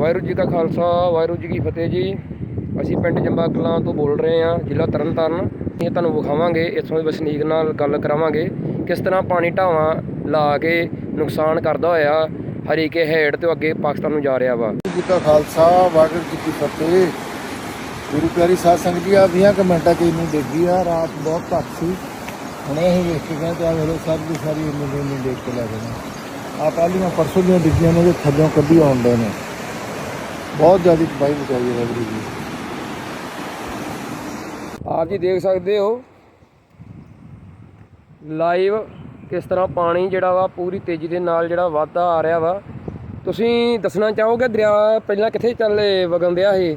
ਵਾਹਿਗੁਰੂ ਜੀ ਕਾ ਖਾਲਸਾ, ਵਾਹਿਗੁਰੂ ਜੀ ਕੀ ਫਤਿਹ ਜੀ। ਅਸੀਂ ਪਿੰਡ ਜੰਬਾ ਕਲਾਂ ਤੋਂ ਬੋਲ ਰਹੇ ਹਾਂ, ਜ਼ਿਲ੍ਹਾ ਤਰਨਤਾਰਨ। ਇਹ ਤੁਹਾਨੂੰ ਵਿਖਾਵਾਂਗੇ, ਇੱਥੋਂ ਦੇ ਵਸਨੀਕ ਨਾਲ ਗੱਲ ਕਰਾਵਾਂਗੇ, ਕਿਸ ਤਰ੍ਹਾਂ ਪਾਣੀ ਢਾਵਾਂ ਲਾ ਕੇ ਨੁਕਸਾਨ ਕਰਦਾ ਹੋਇਆ, ਹਰੀਕੇ ਹੈਡ ਤੋਂ ਅੱਗੇ ਪਾਕਿਸਤਾਨ ਨੂੰ ਜਾ ਰਿਹਾ ਵਾ। ਵਾਹਿਗੁਰੂ ਜੀ ਕਾ ਖਾਲਸਾ, ਵਾਹਿਗੁਰੂ ਜੀ ਕੀ ਫਤਿਹ। ਗੁਰੂ ਪਿਆਰੀ ਸਾਧ ਸੰਗਤ ਜੀ ਆ 20 ਕੁ ਮਿੰਟਾਂ ਚ ਆ, ਰਾਤ ਬਹੁਤ ਘੱਟ ਸੀ। ਹੁਣੇ ਅਸੀਂ ਵੇਖ ਕੇ ਗਏ ਤੇ ਆ ਵੇਖੋ ਸਾਰੀ ਦੀ ਸਾਰੀ ਇੰਨੀ ਦੀ ਦੇਖ ਕੇ ਲੈ ਗਏ ਨੇ। ਆ ਪਹਿਲੀਆਂ ਪਰਸੋਂ ਦੀਆਂ ਡਿੱਗੀਆਂ ਨੇ, ਉਹਦੇ ਥੱਲੋਂ ਕੱਢੀ ਆਉਂਦੇ ਨੇ। ਬਹੁਤ ਜ਼ਿਆਦਾ ਤਬਾਹੀ ਮਚਾਈ ਹੈ ਵਾਹਿਗੁਰੂ ਜੀ ਆਪ ਜੀ ਦੇਖ ਸਕਦੇ ਹੋ ਲਾਈਵ ਕਿਸ ਤਰ੍ਹਾਂ ਪਾਣੀ ਜਿਹੜਾ ਵਾ ਪੂਰੀ ਤੇਜ਼ੀ ਦੇ ਨਾਲ ਜਿਹੜਾ ਵਾਧਾ ਆ ਰਿਹਾ ਵਾ। ਤੁਸੀਂ ਦੱਸਣਾ ਚਾਹੋਗੇ ਦਰਿਆ ਪਹਿਲਾਂ ਕਿੱਥੇ ਚੱਲੇ ਵਗਣ ਦਿਆ ਸੀ?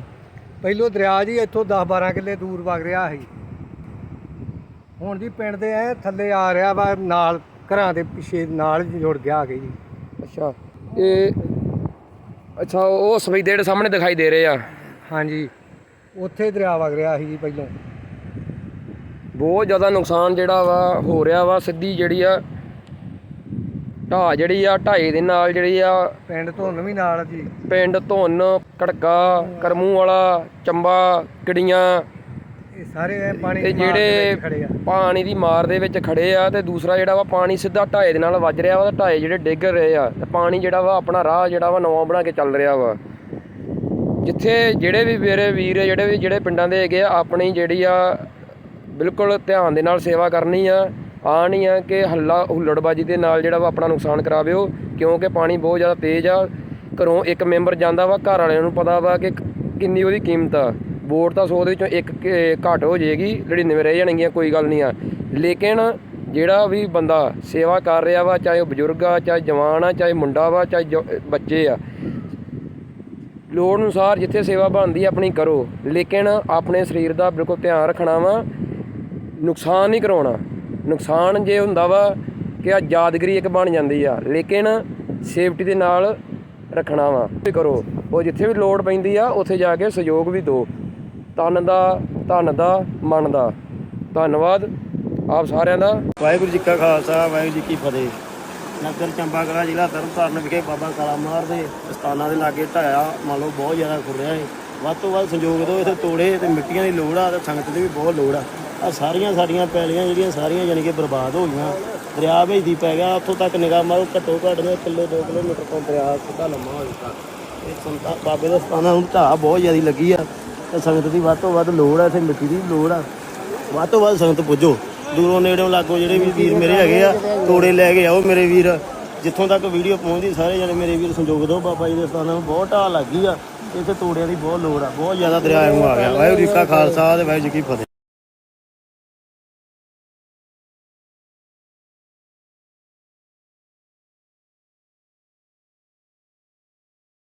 ਪਹਿਲੋ ਦਰਿਆ ਜੀ ਇੱਥੋਂ 10 12 ਕਿੱਲੇ ਦੂਰ ਵਗ ਰਿਹਾ ਸੀ। ਹੁਣ ਜੀ ਪਿੰਡ ਦੇ ਐ ਥੱਲੇ ਆ ਰਿਹਾ ਵਾ ਨਾਲ ਘਰਾਂ ਦੇ ਪਿੱਛੇ ਨਾਲ ਜੁੜ ਗਿਆ ਆ ਜੀ। ਅੱਛਾ ਇਹ ਅੱਛਾ ਉਹ ਸਫੈਦੇ ਜਿਹੜੇ ਸਾਹਮਣੇ ਦਿਖਾਈ ਦੇ ਰਹੇ ਆ। ਹਾਂਜੀ। ਉੱਥੇ ਦਰਿਆ ਵਗ ਰਿਹਾ ਸੀ ਜੀ ਪਹਿਲੋਂ। ਬਹੁਤ ਜ਼ਿਆਦਾ ਨੁਕਸਾਨ ਜਿਹੜਾ ਵਾ ਹੋ ਰਿਹਾ ਵਾ ਸਿੱਧੀ ਜਿਹੜੀ ਆ ਢਾਹ ਜਿਹੜੀ ਆ ਢਾਈ ਦੇ ਨਾਲ ਜਿਹੜੀ ਆ ਪਿੰਡ ਧੁੰਨ ਵੀ ਨਾਲ ਜੀ। ਪਿੰਡ ਧੁੰਨ ਕੜਕਾ ਕਰਮੂ ਵਾਲਾ ਚੰਬਾ ਕਿੜੀਆਂ ਇਹ ਸਾਰੇ ਐ ਪਾਣੀ ਤੇ ਦੀ ਮਾਰ ਦੇ ਜਿਹੜੇ ਵਿੱਚ ਖੜੇ ਆ। ਪਾਣੀ ਦੀ ਮਾਰ ਦੇ ਵਿੱਚ ਖੜੇ ਆ ਤੇ ਦੂਸਰਾ ਜਿਹੜਾ ਵਾ ਪਾਣੀ ਸਿੱਧਾ ਢਾਏ ਦੇ ਨਾਲ ਵੱਜ ਰਿਹਾ ਵਾ ਤੇ ਢਾਏ ਜਿਹੜੇ ਡਿੱਗ ਰਹੇ ਆ ਤੇ ਪਾਣੀ ਜਿਹੜਾ ਵਾ ਆਪਣਾ ਰਾਹ ਜਿਹੜਾ ਵਾ ਨਵਾਂ ਬਣਾ ਕੇ ਚੱਲ ਰਿਹਾ ਵਾ। ਜਿੱਥੇ ਜਿਹੜੇ ਵੀ ਮੇਰੇ ਵੀਰ ਆ, ਜਿਹੜੇ ਵੀ ਜਿਹੜੇ ਪਿੰਡਾਂ ਦੇ ਹੈਗੇ ਆ ਆਪਣੀ ਜਿਹੜੀ ਆ ਬਿਲਕੁਲ ਧਿਆਨ ਦੇ ਨਾਲ ਸੇਵਾ ਕਰਨੀ ਆ ਆ ਨਹੀਂ ਆ ਕਿ ਹੱਲਾ ਹੁੱਲੜਬਾਜੀ ਦੇ ਨਾਲ ਜਿਹੜਾ ਵਾ ਆਪਣਾ ਨੁਕਸਾਨ ਕਰਾਵਿਓ ਕਿਉਂਕਿ ਪਾਣੀ ਬਹੁਤ ਜ਼ਿਆਦਾ ਤੇਜ਼ ਆ। ਘਰੋਂ ਇੱਕ ਮੈਂਬਰ ਜਾਂਦਾ ਵਾ ਘਰ ਵਾਲਿਆਂ ਨੂੰ ਪਤਾ ਵਾ ਕਿ ਕਿੰਨੀ ਉਹਦੀ ਕੀਮਤ ਆ। ਵੋਟ ਤਾਂ 100 ਦੇ ਵਿੱਚੋਂ ਇੱਕ ਘੱਟ ਹੋ ਜਾਏਗੀ 99 ਰਹਿ ਜਾਣਗੀਆਂ, ਕੋਈ ਗੱਲ ਨਹੀਂ ਆ। ਲੇਕਿਨ ਜਿਹੜਾ ਵੀ ਬੰਦਾ ਸੇਵਾ ਕਰ ਰਿਹਾ ਵਾ, ਚਾਹੇ ਉਹ ਬਜ਼ੁਰਗ ਆ, ਚਾਹੇ ਜਵਾਨ ਆ, ਚਾਹੇ ਮੁੰਡਾ ਵਾ, ਚਾਹੇ ਜੋ- ਬੱਚੇ ਆ, ਲੋੜ ਅਨੁਸਾਰ ਜਿੱਥੇ ਸੇਵਾ ਬਣਦੀ ਆਪਣੀ ਕਰੋ। ਲੇਕਿਨ ਆਪਣੇ ਸਰੀਰ ਦਾ ਬਿਲਕੁਲ ਧਿਆਨ ਰੱਖਣਾ ਵਾ, ਨੁਕਸਾਨ ਨਹੀਂ ਕਰਾਉਣਾ। ਨੁਕਸਾਨ ਜੇ ਹੁੰਦਾ ਵਾ ਕਿ ਆ ਯਾਦਗਰੀ ਇੱਕ ਬਣ ਜਾਂਦੀ ਆ, ਲੇਕਿਨ ਸੇਫਟੀ ਦੇ ਨਾਲ ਰੱਖਣਾ ਵਾ। ਕਰੋ। ਉਹ ਜਿੱਥੇ ਵੀ ਲੋੜ ਪੈਂਦੀ ਆ, ਉੱਥੇ ਜਾ ਕੇ ਸਹਿਯੋਗ ਵੀ ਦਿਓ। ਤਨ ਦਾ, ਧਨ ਦਾ, ਮਨ ਦਾ। ਧੰਨਵਾਦ ਆਪ ਸਾਰਿਆਂ ਦਾ। ਵਾਹਿਗੁਰੂ ਜੀ ਕਾ ਖਾਲਸਾ, ਵਾਹਿਗੁਰੂ ਜੀ ਕੀ ਫਤਿਹ। ਨਗਰ ਚੰਬਾ ਕਲਾ ਜ਼ਿਲ੍ਹਾ ਤਰਨਤਾਰਨ ਵਿਖੇ ਬਾਬਾ ਕਾਲਾ ਮਾਰ ਦੇ ਸਥਾਨਾਂ ਦੇ ਲਾਗੇ ਢਾਇਆ ਮੰਨ ਲਓ ਬਹੁਤ ਜ਼ਿਆਦਾ ਖੁੱਰਿਆ ਹੈ ਵੱਧ ਤੋਂ ਵੱਧ ਸੰਯੋਗ ਦਿਓ, ਇੱਥੇ ਤੋੜੇ ਤੇ ਮਿੱਟੀਆਂ ਦੀ ਲੋੜ ਆ ਤੇ ਸੰਗਤ ਦੀ ਵੀ ਬਹੁਤ ਲੋੜ ਆ। ਆ ਸਾਰੀਆਂ ਸਾਡੀਆਂ ਪੈਲੀਆਂ ਜਿਹੜੀਆਂ ਸਾਰੀਆਂ ਯਾਨੀ ਕਿ ਬਰਬਾਦ ਹੋ ਗਈਆਂ। ਦਰਿਆ ਭੇਜਦੀ ਪੈ ਗਿਆ, ਉੱਥੋਂ ਤੱਕ ਨਿਗਾਹ ਮਾਰੋ, ਘੱਟੋ ਘੱਟ ਨੇ ਕਿਲੋ 2 ਕਿਲੋਮੀਟਰ ਤੋਂ ਦਰਿਆ ਸਿੱਧਾ ਲੰਮਾ ਹੋ ਜਾਂਦਾ। ਇਹ ਸੰਤਾ ਬਾਬੇ ਦੇ ਸਥਾਨਾਂ ਨੂੰ ਢਾਹ ਬਹੁਤ ਜ਼ਿਆਦਾ ਲੱਗੀ ਆ। ਤੇ ਸੰਗਤ ਦੀ ਵੱਧ ਤੋਂ ਵੱਧ ਲੋੜ ਆ, ਇੱਥੇ ਮਿੱਟੀ ਦੀ ਲੋੜ ਆ। ਵੱਧ ਤੋਂ ਵੱਧ ਸੰਗਤ ਪੁੱਜੋ। ਦੂਰੋਂ ਨੇੜਿਓਂ ਲਾਗੋ ਜਿਹੜੇ ਵੀ ਵੀਰ ਮੇਰੇ ਹੈਗੇ ਆ, ਤੋੜੇ ਲੈ ਕੇ ਆਓ ਮੇਰੇ ਵੀਰ। ਜਿੱਥੋਂ ਤੱਕ ਵੀਡੀਓ ਪਹੁੰਚਦੀ, ਸਾਰੇ ਜਣੇ ਮੇਰੇ ਵੀਰ ਸੰਯੋਗ ਦਿਓ ਬਾਬਾ ਜੀ ਦੇ ਸਥਾਨਾਂ ਨੂੰ ਬਹੁਤ ਢਾਹ ਲੱਗੀ ਆ। ਇੱਥੇ ਤੋੜਿਆਂ ਦੀ ਬਹੁਤ ਲੋੜ ਆ, ਬਹੁਤ ਜ਼ਿਆਦਾ ਦਰਿਆ ਨੂੰ ਆ ਗਿਆ। ਵਾਹਿਗੁਰੂ ਜੀ ਕਾ ਖਾਲਸਾ ਤੇ ਵਾਹਿਗੁਰੂ ਜੀ ਕੀ ਫਤਿਹ।